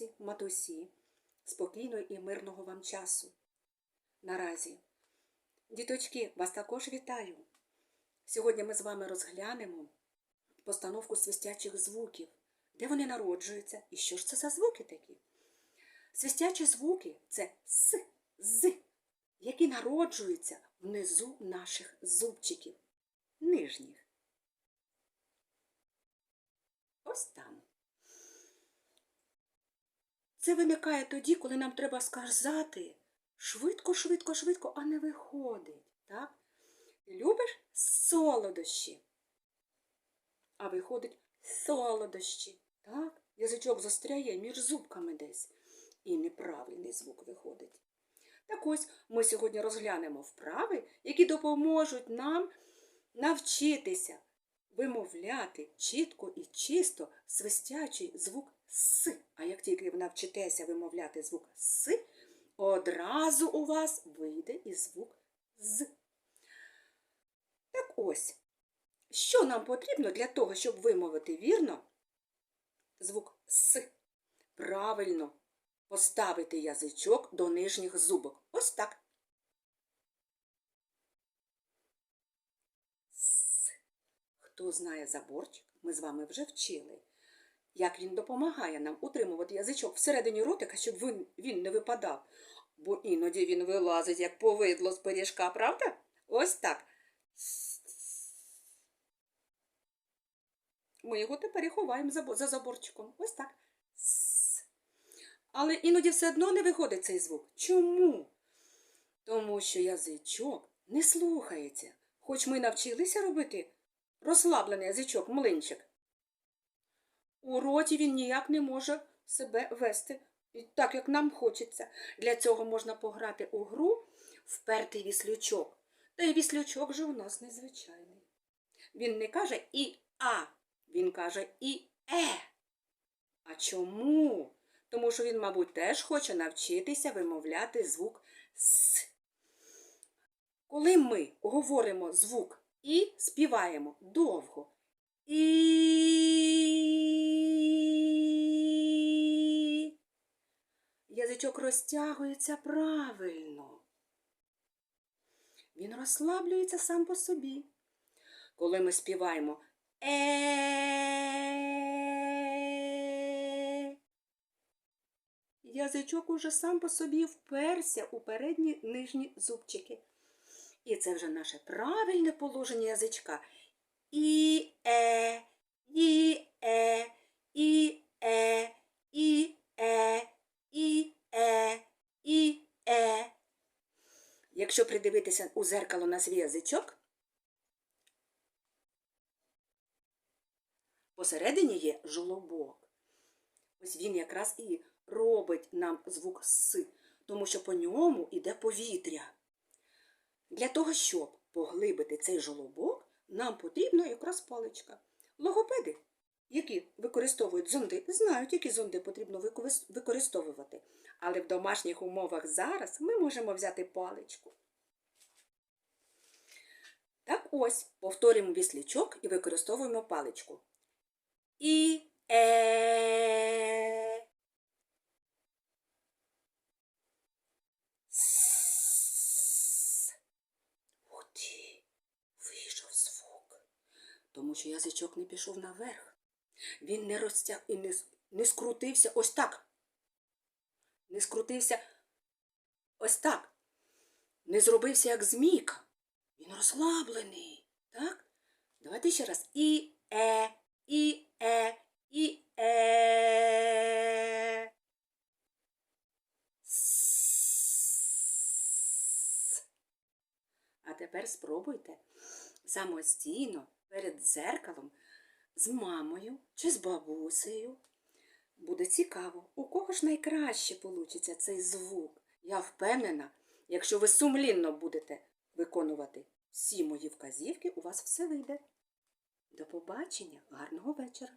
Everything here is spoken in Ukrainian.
бабусі, матусі, спокійного і мирного вам часу. Наразі. Діточки, вас також вітаю. Сьогодні ми з вами розглянемо постановку свистячих звуків, де вони народжуються і що ж це за звуки такі. Свистячі звуки це с, з, які народжуються внизу наших зубчиків, нижніх. Ось там. Це виникає тоді, коли нам треба сказати швидко, швидко, швидко, а не виходить. Так? Любиш солодощі? А виходить солодощі. Так? Язичок застряє між зубками десь. І неправильний звук виходить. Так ось ми сьогодні розглянемо вправи, які допоможуть нам навчитися вимовляти чітко і чисто свистячий звук С. А як тільки ви навчитеся вимовляти звук С, одразу у вас вийде і звук З. Так ось, що нам потрібно для того, щоб вимовити вірно звук С? Правильно поставити язичок до нижніх зубок. Ось так. С. Хто знає заборчик, ми з вами вже вчили, як він допомагає нам утримувати язичок всередині ротика, щоб він, не випадав. Бо іноді він вилазить, як повидло з пиріжка, правда? Ось так. Ми його тепер і ховаємо за заборчиком. Ось так. Але іноді все одно не виходить цей звук. Чому? Тому що язичок не слухається. Хоч ми навчилися робити розслаблений язичок, млинчик. У роті він ніяк не може себе вести так, як нам хочеться. Для цього можна пограти у гру впертий віслючок. Та й віслючок же у нас незвичайний. Він не каже і а, він каже і е. А чому? Тому що він, мабуть, теж хоче навчитися вимовляти звук С. Коли ми говоримо звук І, співаємо довго. І. Язичок розтягується правильно. Він розслаблюється сам по собі. Коли ми співаємо е. Язичок уже сам по собі вперся у передні нижні зубчики. І це вже наше правильне положення язичка. І е, і е, і е, і е, і е, і е. Якщо придивитися у зеркало на свій язичок, посередині є жолобок. Ось він якраз і робить нам звук С, тому що по ньому йде повітря. Для того, щоб поглибити цей жолобок, нам потрібна якраз паличка. Логопеди, які використовують зонди, знають, які зонди потрібно використовувати. Але в домашніх умовах зараз ми можемо взяти паличку. Так ось повторюємо віслічок і використовуємо паличку. І е. Ух вийшов звук, тому що язичок не пішов наверх. Він не розтяг і не, не скрутився ось так. Не скрутився ось так. Не зробився як змійка. Він розслаблений. Так? Давайте ще раз. І е, і е, і е. А тепер спробуйте самостійно перед дзеркалом з мамою чи з бабусею. Буде цікаво, у кого ж найкраще получиться цей звук. Я впевнена, якщо ви сумлінно будете виконувати всі мої вказівки, у вас все вийде. До побачення, гарного вечора!